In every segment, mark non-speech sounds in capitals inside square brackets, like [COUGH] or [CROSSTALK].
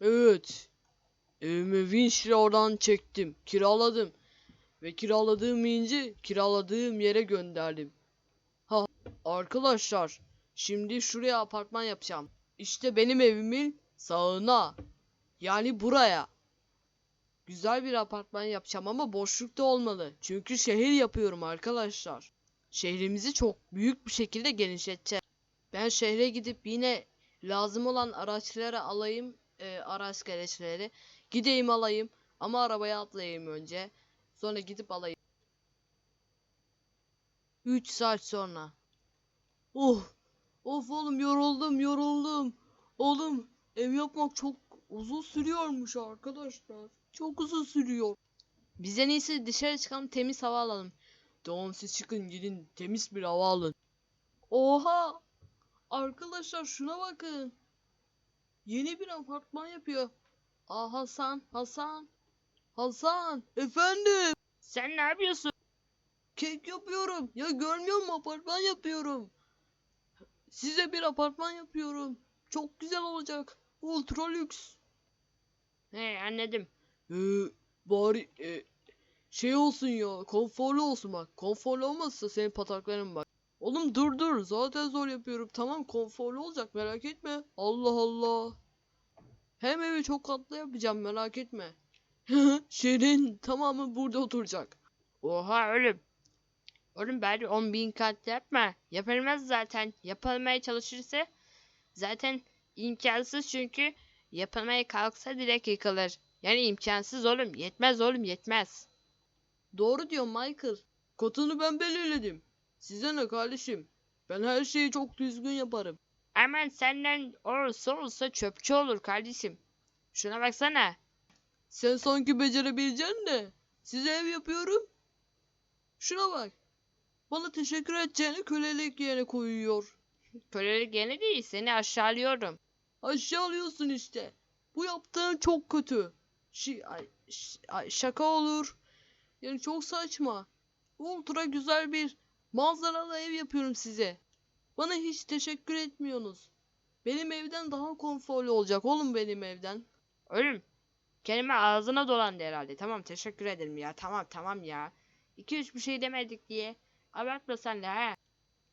Evet. Evimi oradan çektim. Kiraladım. Ve kiraladığım vinci kiraladığım yere gönderdim. Ha arkadaşlar. Şimdi şuraya apartman yapacağım. İşte benim evimin sağına. Yani buraya. Güzel bir apartman yapacağım ama boşlukta olmalı. Çünkü şehir yapıyorum arkadaşlar. Şehrimizi çok büyük bir şekilde genişleteceğim. Ben şehre gidip yine lazım olan araçları alayım. E, araç gereçleri. Gideyim alayım. Ama arabaya atlayayım önce. Sonra gidip alayım. 3 saat sonra. Oh. Of oğlum yoruldum yoruldum. Oğlum ev yapmak çok uzun sürüyormuş arkadaşlar. Çok uzun sürüyor. Biz en iyisi dışarı çıkalım temiz hava alalım. Tamam siz çıkın gidin temiz bir hava alın. Oha! Arkadaşlar şuna bakın. Yeni bir apartman yapıyor. Aa Hasan, Hasan. Hasan, efendim. Sen ne yapıyorsun? Kek yapıyorum. Ya görmüyor musun apartman yapıyorum. Size bir apartman yapıyorum. Çok güzel olacak. Ultra lüks. He anladım. Ee, bari e, şey olsun ya konforlu olsun bak. Konforlu olmazsa senin pataklarım bak. Oğlum dur dur zaten zor yapıyorum. Tamam konforlu olacak merak etme. Allah Allah. Hem evi çok katlı yapacağım merak etme. [LAUGHS] Şehrin tamamı burada oturacak. Oha oğlum. Oğlum bari 10 bin kat yapma. Yapılmaz zaten. Yapılmaya çalışırsa zaten imkansız çünkü yapılmaya kalksa direkt yıkılır. Yani imkansız oğlum. Yetmez oğlum yetmez. Doğru diyor Michael. Kotunu ben belirledim. Size ne kardeşim? Ben her şeyi çok düzgün yaparım. Aman senden olursa olsa çöpçü olur kardeşim. Şuna baksana. Sen sanki becerebileceksin de. Size ev yapıyorum. Şuna bak. Bana teşekkür edeceğini kölelik yerine koyuyor. Kölelik yeni değil seni aşağılıyorum. Aşağı alıyorsun işte. Bu yaptığın çok kötü. Şi ay, ay, şaka olur. Yani çok saçma. Ultra güzel bir manzaralı ev yapıyorum size. Bana hiç teşekkür etmiyorsunuz. Benim evden daha konforlu olacak oğlum benim evden. Oğlum kelime ağzına dolandı herhalde. Tamam teşekkür ederim ya. Tamam tamam ya. 2-3 bir şey demedik diye. Abartma sen de ha.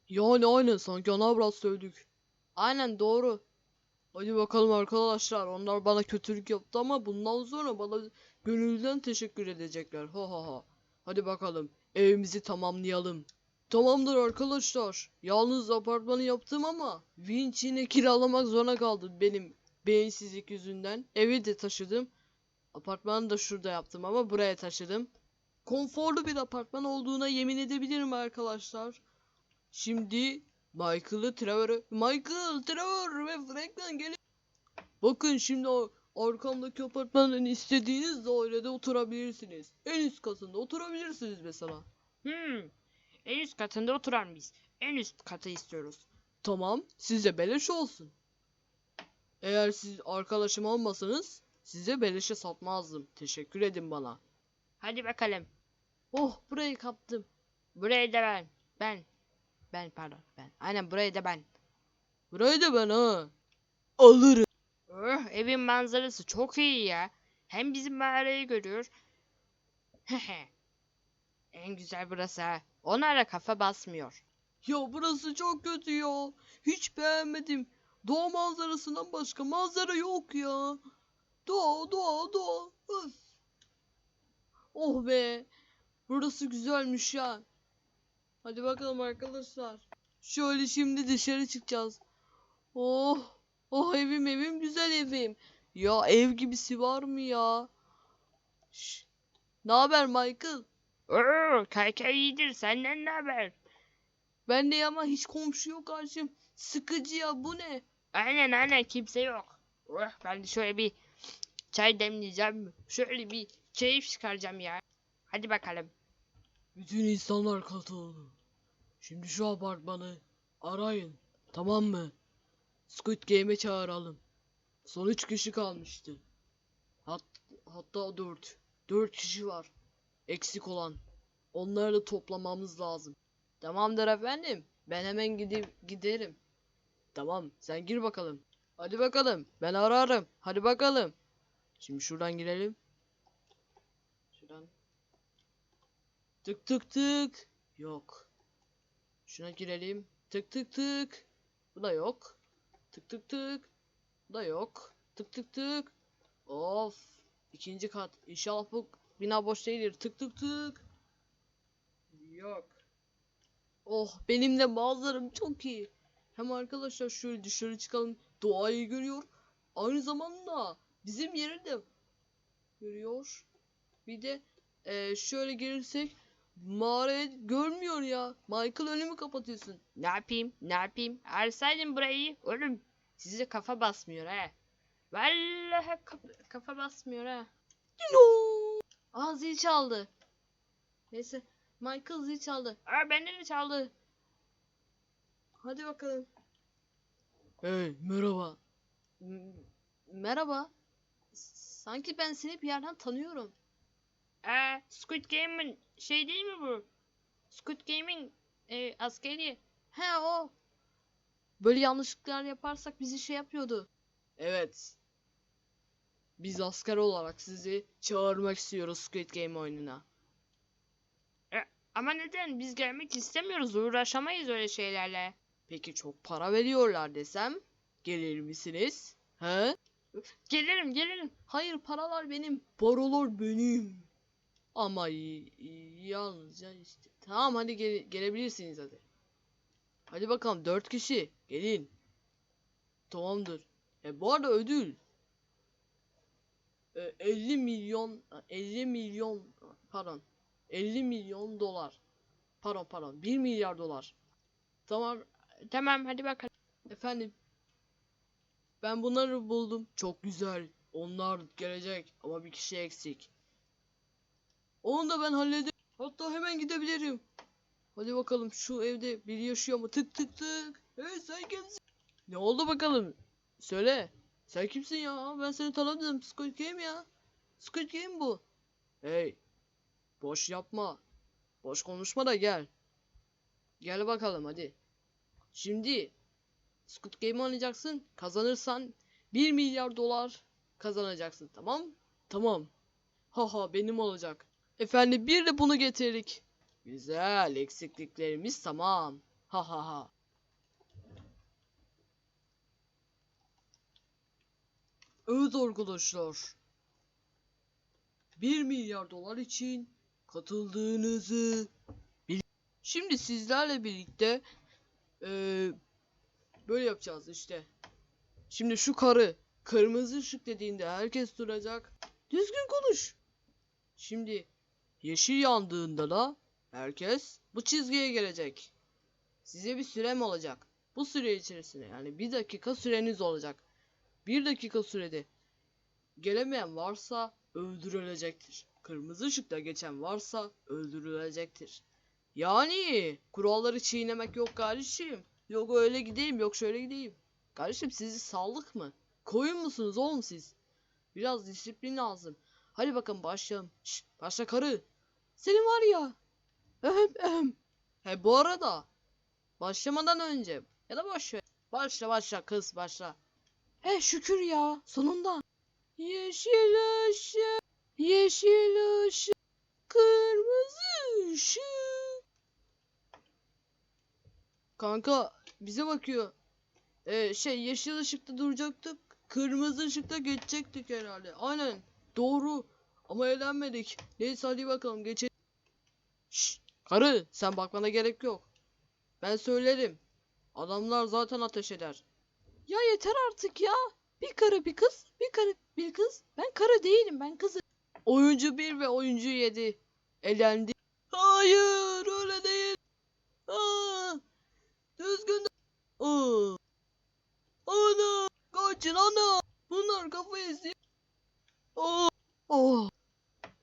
Yani aynen sanki anavrat sövdük. Aynen doğru. Hadi bakalım arkadaşlar onlar bana kötülük yaptı ama bundan sonra bana gönülden teşekkür edecekler. Ha ha ha. Hadi bakalım evimizi tamamlayalım. Tamamdır arkadaşlar. Yalnız apartmanı yaptım ama vinç yine kiralamak zorunda kaldım benim beyinsizlik yüzünden. Evi de taşıdım. Apartmanı da şurada yaptım ama buraya taşıdım. Konforlu bir apartman olduğuna yemin edebilirim arkadaşlar. Şimdi Michael'ı Trevor'ı Michael, Trevor ve Franklin gelin. Bakın şimdi o arkamdaki apartmanın istediğiniz dairede oturabilirsiniz. En üst katında oturabilirsiniz mesela. Hmm. En üst katında oturan biz. En üst katı istiyoruz. Tamam, size beleş olsun. Eğer siz arkadaşım olmasanız size beleşe satmazdım. Teşekkür edin bana. Hadi bakalım. Oh, burayı kaptım. Burayı da ben. Ben. Ben pardon ben. Aynen burayı da ben. Burayı da ben ha. Alırım. Oh, evin manzarası çok iyi ya. Hem bizim mağarayı görüyor. En güzel burası ha. Onlara kafa basmıyor. Ya burası çok kötü ya. Hiç beğenmedim. Doğa manzarasından başka manzara yok ya. Doğa, doğa, doğa. Öf. Oh be. Burası güzelmiş ya. Hadi bakalım arkadaşlar. Şöyle şimdi dışarı çıkacağız. Oh. Oh evim evim güzel evim. Ya ev gibisi var mı ya? Ne haber Michael? Oo, kaykay iyidir. Senden ne haber? Ben de ama hiç komşu yok karşım. Sıkıcı ya bu ne? Aynen aynen kimse yok. Oh, ben de şöyle bir çay demleyeceğim. Şöyle bir keyif çıkaracağım ya. Hadi bakalım. Bütün insanlar katıldı. Şimdi şu apartmanı arayın. Tamam mı? Squid Game'e çağıralım. Son 3 kişi kalmıştı. Hat hatta 4. 4 kişi var. Eksik olan. Onları da toplamamız lazım. Tamamdır efendim. Ben hemen gidip giderim. Tamam, sen gir bakalım. Hadi bakalım. Ben ararım. Hadi bakalım. Şimdi şuradan girelim. Şuradan. Tık tık tık. Yok. Şuna girelim. Tık tık tık. Bu da yok. Tık tık tık. Bu da yok. Tık tık tık. Of. İkinci kat. İnşallah bu bina boş değildir. Tık tık tık. Yok. Oh benim de manzaram çok iyi. Hem arkadaşlar şöyle dışarı çıkalım. Doğayı görüyor. Aynı zamanda bizim yeri de görüyor. Bir de eee, şöyle gelirsek mağarayı görmüyor ya. Michael önümü kapatıyorsun. Ne yapayım? Ne yapayım? Arsaydın burayı. Oğlum size kafa basmıyor ha. Vallahi kaf- kafa basmıyor ha. Dino. Aa zil çaldı. Neyse Michael zil çaldı. Aa benden de çaldı. Hadi bakalım. Hey merhaba. merhaba. Sanki ben seni bir yerden tanıyorum. Aa Squid Game'in şey değil mi bu? Squid Game'in e, askeri. He o. Böyle yanlışlıklar yaparsak bizi şey yapıyordu. Evet. Biz asker olarak sizi çağırmak istiyoruz Squid Game oyununa. Ama neden? Biz gelmek istemiyoruz. Uğraşamayız öyle şeylerle. Peki çok para veriyorlar desem gelir misiniz? He? Gelirim gelirim. Hayır paralar benim. Paralar benim. Ama yalnızca işte. Tamam hadi gele- gelebilirsiniz hadi. Hadi bakalım dört kişi gelin. Tamamdır. E bu arada ödül. E, 50 milyon 50 milyon pardon 50 milyon dolar. Pardon pardon 1 milyar dolar. Tamam Tamam hadi bakalım. Efendim. Ben bunları buldum. Çok güzel. Onlar gelecek ama bir kişi eksik. Onu da ben hallederim. Hatta hemen gidebilirim. Hadi bakalım şu evde biri yaşıyor mu? Tık tık tık. Hey sen kimsin? Ne oldu bakalım? Söyle. Sen kimsin ya? Ben seni tanıdım. Squid Game ya. Squid Game bu. Hey. Boş yapma. Boş konuşma da gel. Gel bakalım hadi. Şimdi Squid Game oynayacaksın. Kazanırsan 1 milyar dolar kazanacaksın. Tamam? Tamam. Haha benim olacak. Efendim bir de bunu getirdik. Güzel. Eksikliklerimiz tamam. Ha ha ha. Evet arkadaşlar. 1 milyar dolar için katıldığınızı Şimdi sizlerle birlikte eee, böyle yapacağız işte. Şimdi şu karı kırmızı ışık dediğinde herkes duracak. Düzgün konuş. Şimdi yeşil yandığında da herkes bu çizgiye gelecek. Size bir sürem olacak. Bu süre içerisinde yani bir dakika süreniz olacak. Bir dakika sürede gelemeyen varsa öldürülecektir. Kırmızı ışıkta geçen varsa öldürülecektir. Yani kuralları çiğnemek yok kardeşim. Yok öyle gideyim yok şöyle gideyim. Kardeşim sizi saldık mı? Koyun musunuz oğlum siz? Biraz disiplin lazım. Hadi bakalım başlayalım. Şşt, başla karı. Senin var ya. Ehem ehem. He bu arada. Başlamadan önce. Ya da boş ver. Başla başla kız başla. He şükür ya sonunda. Yeşil ışık. Yeşil ışık. Kırmızı ışık. Kanka bize bakıyor. Ee, şey yeşil ışıkta duracaktık. Kırmızı ışıkta geçecektik herhalde. Aynen. Doğru. Ama eğlenmedik. Neyse hadi bakalım geçelim. Şşt, karı sen bakmana gerek yok. Ben söylerim. Adamlar zaten ateş eder. Ya yeter artık ya. Bir karı bir kız, bir karı bir kız. Ben karı değilim ben kızım. Oyuncu 1 ve oyuncu 7 elendi. Hayır öyle değil. Aa, düzgün. Aa. Ana! Kaçın ana! Bunlar kafayı izliyor. Oh! Oh!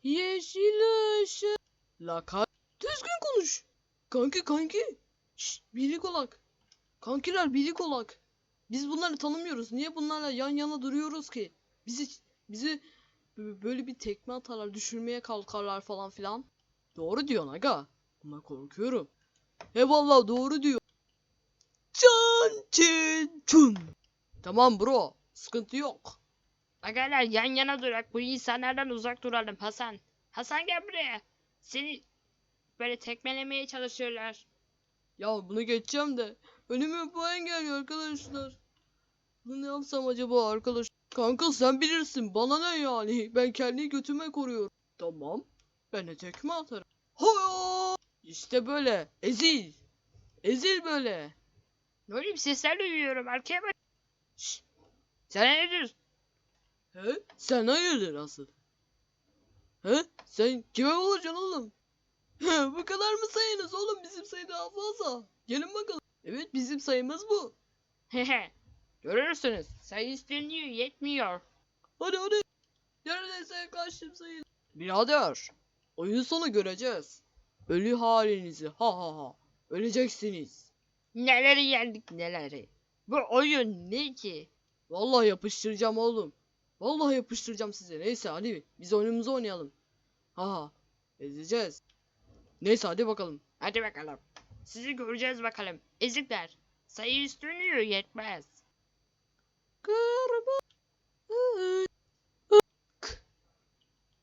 Yeşil ışık. La ka- Düzgün konuş. Kanki kanki. Şşt birlik olak. Kankiler birlik olak. Biz bunları tanımıyoruz. Niye bunlarla yan yana duruyoruz ki? Bizi bizi bö- böyle bir tekme atarlar, düşürmeye kalkarlar falan filan. Doğru diyorsun aga. Buna korkuyorum. Eyvallah doğru diyor. Can çin çun. Tamam bro. Sıkıntı yok. Agalar yan yana durak. Bu insanlardan uzak duralım Hasan. Hasan gel buraya. Seni böyle tekmelemeye çalışıyorlar. Ya bunu geçeceğim de önüme bu engelliyor arkadaşlar. Bunu ne yapsam acaba arkadaş? Kanka sen bilirsin bana ne yani? Ben kendi götüme koruyorum. Tamam. Ben de tekme atarım. Hoyo! İşte böyle. Ezil. Ezil böyle. Ne oluyor sesler duyuyorum. Arkaya bak. Şşt. Sen diyorsun? He? Sen hayırdır asıl? He? Sen kime olacaksın oğlum? Bu kadar mı sayınız oğlum? Bizim sayı daha fazla. Gelin bakalım. Evet bizim sayımız bu. Hehe. Görürsünüz. Sayı isteniyor yetmiyor. Hadi hadi. Neredeyse yaklaştım sayın. Birader. Oyun sonu göreceğiz. Ölü halinizi. Ha ha ha. Öleceksiniz. Neleri yendik neleri. Bu oyun ne ki? Vallahi yapıştıracağım oğlum. Vallahi yapıştıracağım size. Neyse hadi biz oyunumuzu oynayalım. Ha ha. Ezeceğiz. Neyse hadi bakalım. Hadi bakalım. Sizi göreceğiz bakalım. Ezikler. Sayı üstünlüğü yetmez.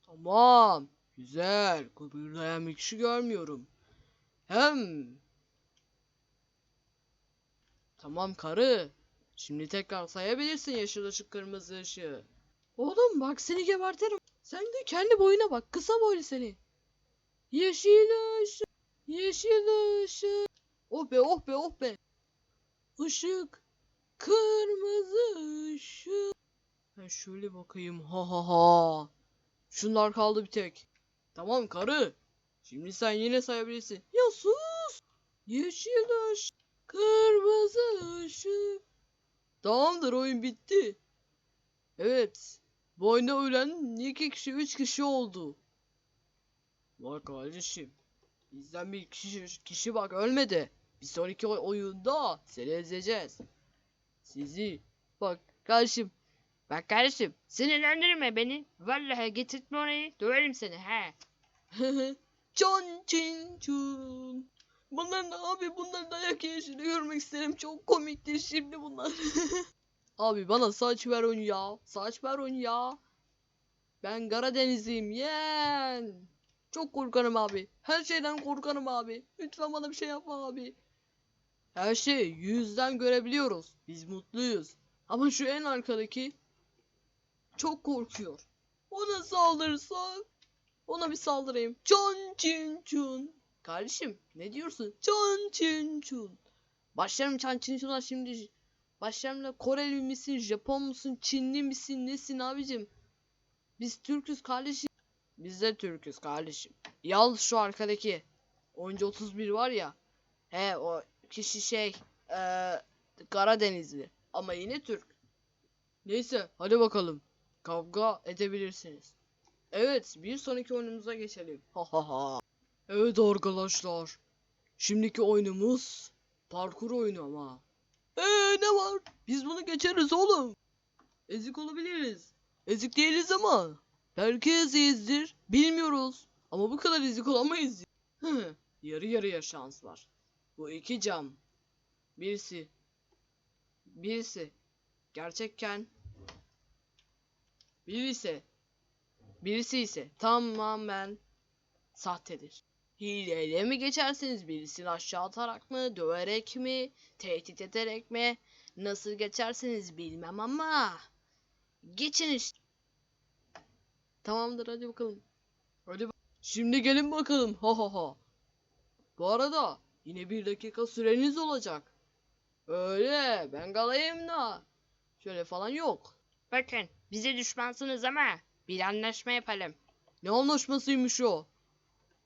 Tamam. Güzel. Kıpırdayan bir kişi görmüyorum. Hem. Tamam karı. Şimdi tekrar sayabilirsin yeşil ışık kırmızı ışığı. Oğlum bak seni gebertirim. Sen de kendi boyuna bak. Kısa boylu seni. Yeşil ışık. Yeşil ışık. Oh be oh be oh be. Işık. Kırmızı ışık. Ben şöyle bakayım. Ha ha ha. Şunlar kaldı bir tek. Tamam karı. Şimdi sen yine sayabilirsin. Ya sus. Yeşil ışık. Kırmızı ışık. Tamamdır oyun bitti. Evet. Bu oyunda ölen iki kişi üç kişi oldu. Bak kardeşim. Bizden bir kişi, kişi bak ölmedi. Bir sonraki oy- oyunda seni ezeceğiz. Sizi. Bak kardeşim. Bak kardeşim sinirlendirme beni. Vallahi getirtme orayı. Döverim seni he. [LAUGHS] Çon çin çun. Bunlar ne abi? Bunlar dayak yiyişini görmek isterim. Çok komikti şimdi bunlar. [LAUGHS] abi bana saç ver onu ya. Saç ver onu ya. Ben Karadenizliyim. Yen. Çok korkarım abi. Her şeyden korkarım abi. Lütfen bana bir şey yapma abi. Her şeyi yüzden görebiliyoruz. Biz mutluyuz. Ama şu en arkadaki çok korkuyor. Ona saldırsak ona bir saldırayım. Çon çin çun. Kardeşim ne diyorsun? Çon çin çun. Başlarım çan çin çuna şimdi. Başlarımla Koreli misin, Japon musun, Çinli misin, nesin abicim? Biz Türküz kardeşim. Biz de Türküz kardeşim. Yalnız şu arkadaki oyuncu 31 var ya. He o kişi şey eee Karadenizli ama yine Türk. Neyse hadi bakalım. Kavga edebilirsiniz. Evet, bir sonraki oyunumuza geçelim. Ha ha ha. Evet arkadaşlar. Şimdiki oyunumuz parkur oyunu ama. Eee ne var? Biz bunu geçeriz oğlum. Ezik olabiliriz. Ezik değiliz ama. Belki eziyizdir. Bilmiyoruz. Ama bu kadar ezik olamayız. Yarı yarıya şans var. Bu iki cam. Birisi. Birisi. Gerçekken. Birisi Birisi ise tamamen sahtedir. Hileyle mi geçersiniz? Birisini aşağı atarak mı? Döverek mi? Tehdit ederek mi? Nasıl geçersiniz bilmem ama. Geçin işte. Tamamdır hadi bakalım. Hadi bak- Şimdi gelin bakalım. Ha ha ha. Bu arada yine bir dakika süreniz olacak. Öyle ben kalayım da. Şöyle falan yok. Bakın bize düşmansınız ama bir anlaşma yapalım. Ne anlaşmasıymış o?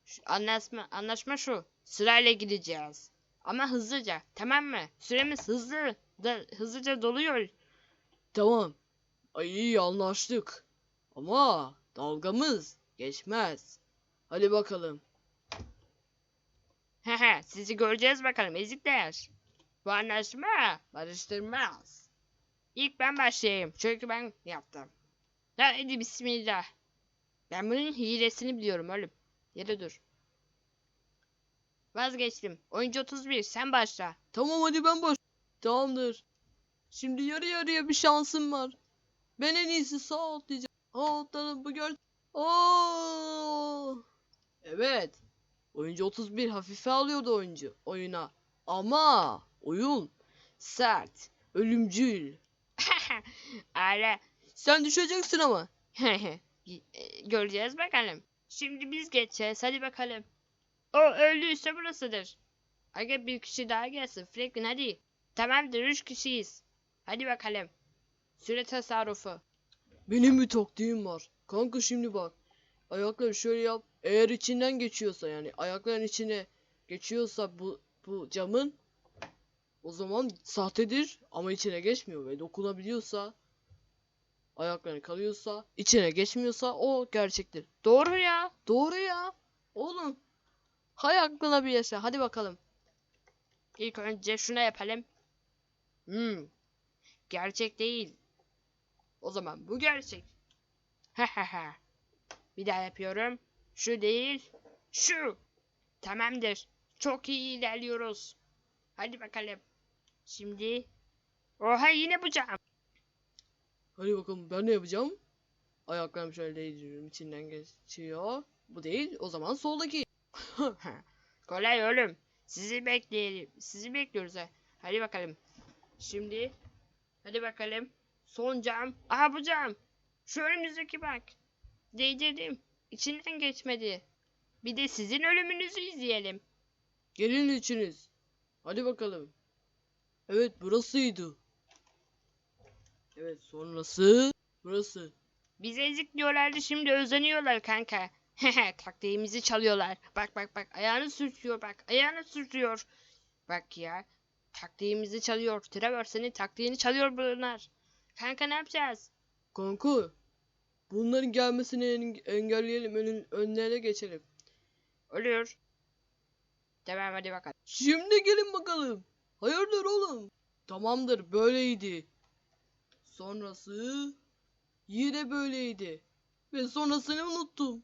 Şu anlaşma, anlaşma şu. Sırayla gideceğiz. Ama hızlıca tamam mı? Süremiz hızlı da, hızlıca doluyor. Tamam. Ay iyi anlaştık. Ama dalgamız geçmez. Hadi bakalım. Hehe sizi göreceğiz bakalım ezikler. Bu anlaşma barıştırmaz. İlk ben başlayayım çünkü ben yaptım. Hadi bismillah. Ben bunun hilesini biliyorum oğlum. Yere dur. Vazgeçtim. Oyuncu 31 sen başla. Tamam hadi ben baş. Tamamdır. Şimdi yarı yarıya bir şansım var. Ben en iyisi sağ atlayacağım. Aa bu gör. Aa! Evet. Oyuncu 31 hafife alıyordu oyuncu oyuna. Ama oyun sert, ölümcül. [LAUGHS] Öyle. Sen düşeceksin ama. [LAUGHS] E, Göreceğiz bakalım. Şimdi biz geçeceğiz. Hadi bakalım. O öldüyse burasıdır. Aga bir kişi daha gelsin. Franklin hadi. Tamamdır. Üç kişiyiz. Hadi bakalım. Süre tasarrufu. Benim bir taktiğim var. Kanka şimdi bak. Ayakları şöyle yap. Eğer içinden geçiyorsa yani ayakların içine geçiyorsa bu bu camın o zaman sahtedir ama içine geçmiyor ve dokunabiliyorsa ayakları kalıyorsa içine geçmiyorsa o gerçektir. Doğru ya. Doğru ya. Oğlum. Hay aklına bir yaşa. Hadi bakalım. İlk önce şuna yapalım. Hmm. Gerçek değil. O zaman bu gerçek. Hahaha. bir daha yapıyorum. Şu değil. Şu. Tamamdır. Çok iyi ilerliyoruz. Hadi bakalım. Şimdi. Oha yine cam. Hadi bakalım ben ne yapacağım? Ayaklarımı şöyle değdiriyorum. içinden geçiyor. Bu değil. O zaman soldaki. [LAUGHS] Kolay oğlum. Sizi bekleyelim. Sizi bekliyoruz ha. Hadi bakalım. Şimdi. Hadi bakalım. Son cam. Aha bu cam. Şu önümüzdeki bak. Değdirdim. İçinden geçmedi. Bir de sizin ölümünüzü izleyelim. Gelin içiniz. Hadi bakalım. Evet burasıydı. Evet sonrası burası. Bize ezik diyorlardı şimdi özeniyorlar kanka. [LAUGHS] Taktiğimizi çalıyorlar. Bak bak bak ayağını sürtüyor bak ayağını sürtüyor. Bak ya taktiğimizi çalıyor. Trevor senin taktiğini çalıyor bunlar. Kanka ne yapacağız? Kanka. Bunların gelmesini en- engelleyelim. Önün, önlerine geçelim. Ölüyor. Tamam hadi bakalım. Şimdi gelin bakalım. Hayırdır oğlum? Tamamdır böyleydi. Sonrası yine böyleydi. Ve sonrasını unuttum.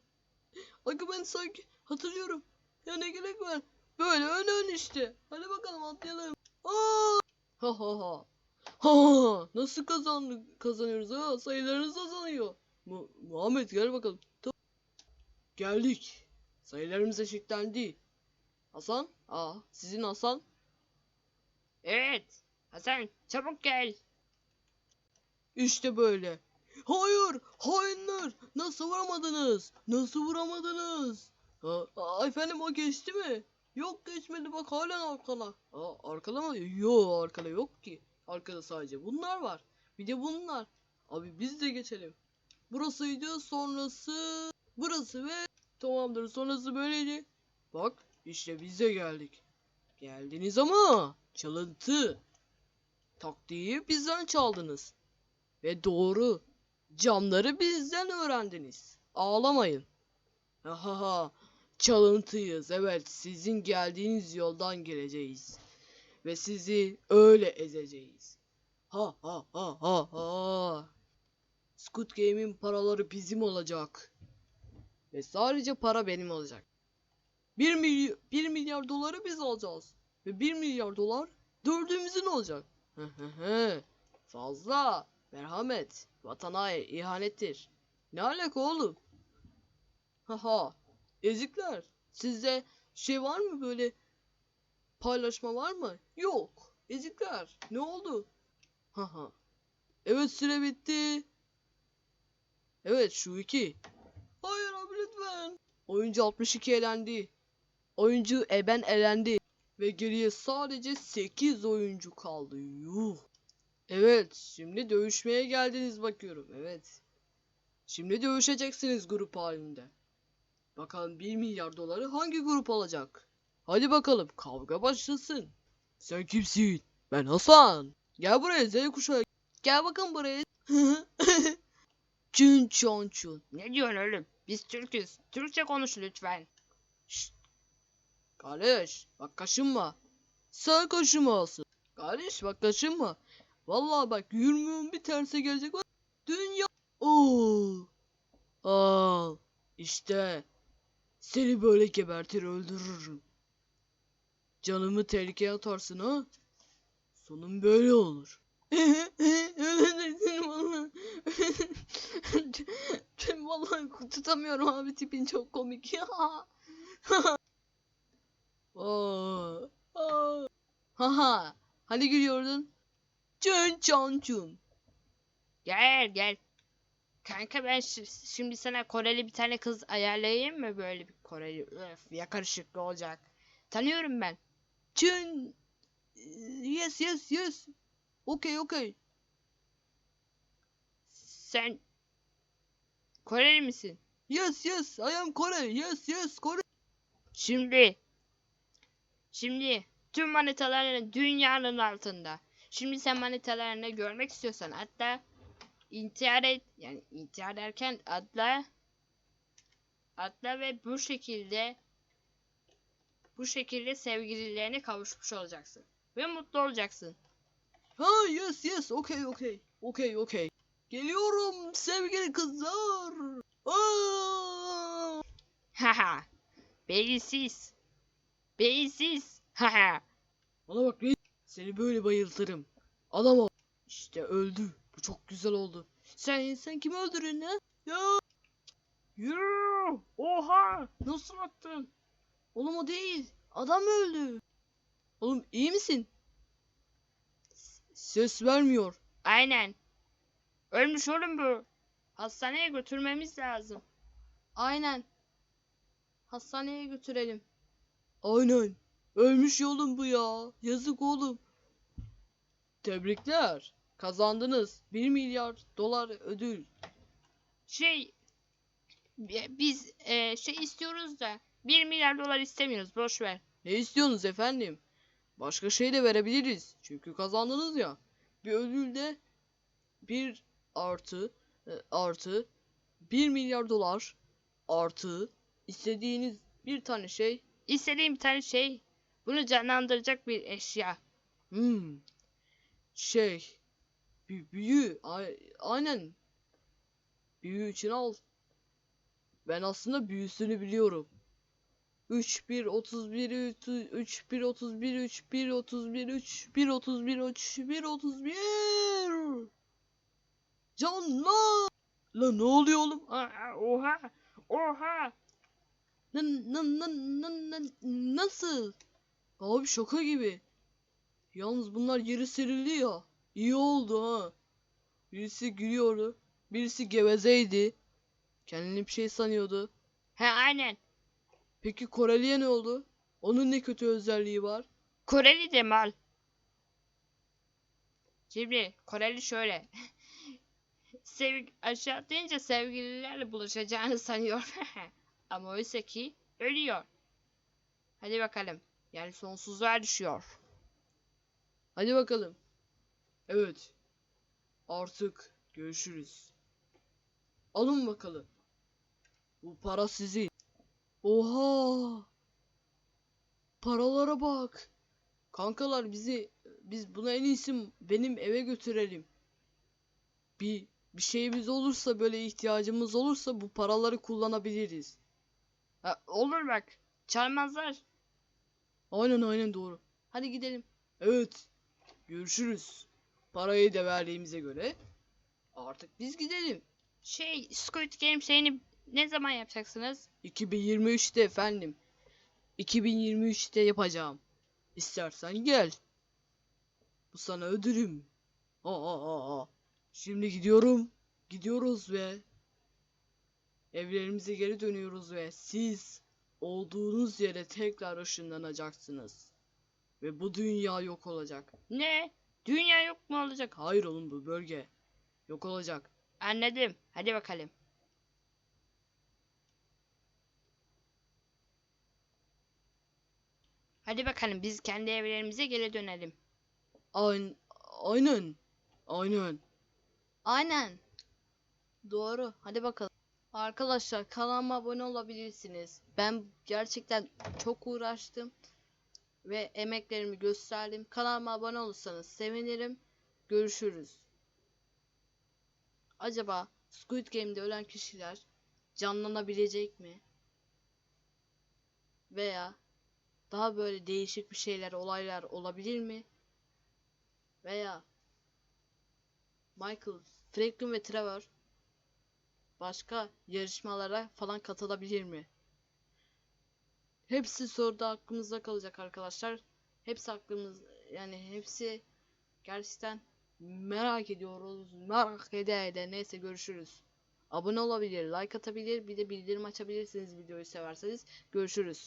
Akı ben sanki hatırlıyorum. Ya ne gerek var? Böyle ön ön işte. Hadi bakalım atlayalım. Aa! Ha ha ha. Ha. Nasıl kazandık kazanıyoruz ha? Sayılarınız azalıyor. Mu Muhammed gel bakalım. Ta- Geldik. Sayılarımız eşitlendi. Hasan? Aa, sizin Hasan? Evet. Hasan çabuk gel. İşte böyle. Hayır, hainler. Nasıl vuramadınız? Nasıl vuramadınız? Ha, aa, efendim o geçti mi? Yok geçmedi bak hala arkada. Aa, arkada mı? Yok arkada yok ki. Arkada sadece bunlar var. Bir de bunlar. Abi biz de geçelim. Burasıydı sonrası. Burası ve tamamdır sonrası böyleydi. Bak işte biz de geldik. Geldiniz ama çalıntı. Taktiği bizden çaldınız. Ve doğru. Camları bizden öğrendiniz. Ağlamayın. Ahaha. Çalıntıyız. Evet sizin geldiğiniz yoldan geleceğiz. Ve sizi öyle ezeceğiz. Ha ha ha ha ha. Squid Game'in paraları bizim olacak. Ve sadece para benim olacak. 1 milyar, 1 milyar doları biz alacağız. Ve 1 milyar dolar dördümüzün olacak. Fazla. Merhamet. Vatana ihanettir. Ne alaka oğlum? Haha. Ezikler. Sizde şey var mı böyle paylaşma var mı? Yok. Ezikler. Ne oldu? Haha. Evet süre bitti. Evet şu iki. Hayır abi lütfen. Oyuncu 62 elendi. Oyuncu Eben elendi. Ve geriye sadece 8 oyuncu kaldı. Yuh. Evet, şimdi dövüşmeye geldiniz bakıyorum. Evet. Şimdi dövüşeceksiniz grup halinde. Bakalım 1 milyar doları hangi grup alacak? Hadi bakalım kavga başlasın. Sen kimsin? Ben Hasan. Gel buraya Z kuşağı. Gel bakalım buraya. [LAUGHS] Çün çon çun. Ne diyorsun oğlum? Biz Türk'üz. Türkçe konuş lütfen. Şşt. Kardeş bak kaşınma. Sen kaşınmasın. Kardeş bak kaşınma. Vallahi bak yürümüyorum bir terse gelecek. Dünya. Oo. Al. İşte. Seni böyle gebertir öldürürüm. Canımı tehlikeye atarsın ha. Sonun böyle olur. Öleceksin valla. tutamıyorum abi tipin çok komik. Aa, [LAUGHS] aa. Haha. Hani gülüyordun? Çün çan çun. Gel gel. Kanka ben şi- şimdi sana Koreli bir tane kız ayarlayayım mı böyle bir Koreli? Öf yakışıklı olacak. Tanıyorum ben. Çün. Yes yes yes. Okay okay. Sen Koreli misin? Yes yes I am Kore. Yes yes Kore. Şimdi şimdi tüm manitaların dünyanın altında. Şimdi sen manitalarını görmek istiyorsan hatta intihar et yani intihar derken atla atla ve bu şekilde bu şekilde sevgililerine kavuşmuş olacaksın ve mutlu olacaksın. Ha yes yes okay okay. Okay okay. Geliyorum sevgili kızlar. Haha. Beyinsiz. Beyinsiz. Haha. Bana bak reis. Seni böyle bayıltırım. Adam ol. İşte öldü. Bu çok güzel oldu. Sen sen kimi öldürün ha? Ya Yürü. Oha. nasıl attın? Oğlum o değil. Adam öldü. Oğlum iyi misin? Ses vermiyor. Aynen. Ölmüş oğlum bu. Hastaneye götürmemiz lazım. Aynen. Hastaneye götürelim. Aynen. Ölmüş oğlum bu ya. Yazık oğlum. Tebrikler. Kazandınız. 1 milyar dolar ödül. Şey bi- biz e, şey istiyoruz da 1 milyar dolar istemiyoruz. Boş ver. Ne istiyorsunuz efendim? Başka şey de verebiliriz. Çünkü kazandınız ya. Bir ödülde bir artı e, artı 1 milyar dolar artı istediğiniz bir tane şey. İstediğim bir tane şey. Bunu canlandıracak bir eşya. Hmm. Şey. Bir büyü. Ay- aynen. Büyü için al. Ben aslında büyüsünü biliyorum. 3 1 31 3 1 31 3 1 31 3 1 31 3 1 31 Canlar! Lan ne oluyor oğlum? Aa, oha. Oha. Nan, nan, nan, nan- nasıl? Abi şaka gibi. Yalnız bunlar yeri serildi ya. İyi oldu ha. Birisi gülüyordu. Birisi gevezeydi. Kendini bir şey sanıyordu. He aynen. Peki Koreli'ye ne oldu? Onun ne kötü özelliği var? Koreli de mal. Şimdi Koreli şöyle. [LAUGHS] Sev aşağı atlayınca sevgililerle buluşacağını sanıyor. [LAUGHS] Ama oysa ki ölüyor. Hadi bakalım. Yani sonsuzluğa düşüyor. Hadi bakalım. Evet. Artık görüşürüz. Alın bakalım. Bu para sizin. Oha! Paralara bak. Kankalar bizi biz buna en iyisi benim eve götürelim. Bir bir şeyimiz olursa böyle ihtiyacımız olursa bu paraları kullanabiliriz. Ha, olur bak. Çalmazlar. Aynen aynen doğru. Hadi gidelim. Evet. Görüşürüz. Parayı da verdiğimize göre artık biz gidelim. Şey Squid Game şeyini ne zaman yapacaksınız? 2023'te efendim. 2023'te yapacağım. İstersen gel. Bu sana ödülüm. Aa, aa, aa. Şimdi gidiyorum. Gidiyoruz ve evlerimize geri dönüyoruz ve siz olduğunuz yere tekrar ışınlanacaksınız. Ve bu dünya yok olacak. Ne? Dünya yok mu olacak? Hayır oğlum bu bölge yok olacak. Anladım. Hadi bakalım. Hadi bakalım biz kendi evlerimize geri dönelim. Aynen. Aynen. Aynen. Aynen. Doğru. Hadi bakalım. Arkadaşlar kanalıma abone olabilirsiniz. Ben gerçekten çok uğraştım ve emeklerimi gösterdim. Kanalıma abone olursanız sevinirim. Görüşürüz. Acaba Squid Game'de ölen kişiler canlanabilecek mi? Veya daha böyle değişik bir şeyler, olaylar olabilir mi? Veya Michael, Franklin ve Trevor başka yarışmalara falan katılabilir mi? Hepsi soruda aklımızda kalacak arkadaşlar. Hepsi aklımız yani hepsi gerçekten merak ediyoruz. Merak ede ede neyse görüşürüz. Abone olabilir, like atabilir, bir de bildirim açabilirsiniz videoyu severseniz. Görüşürüz.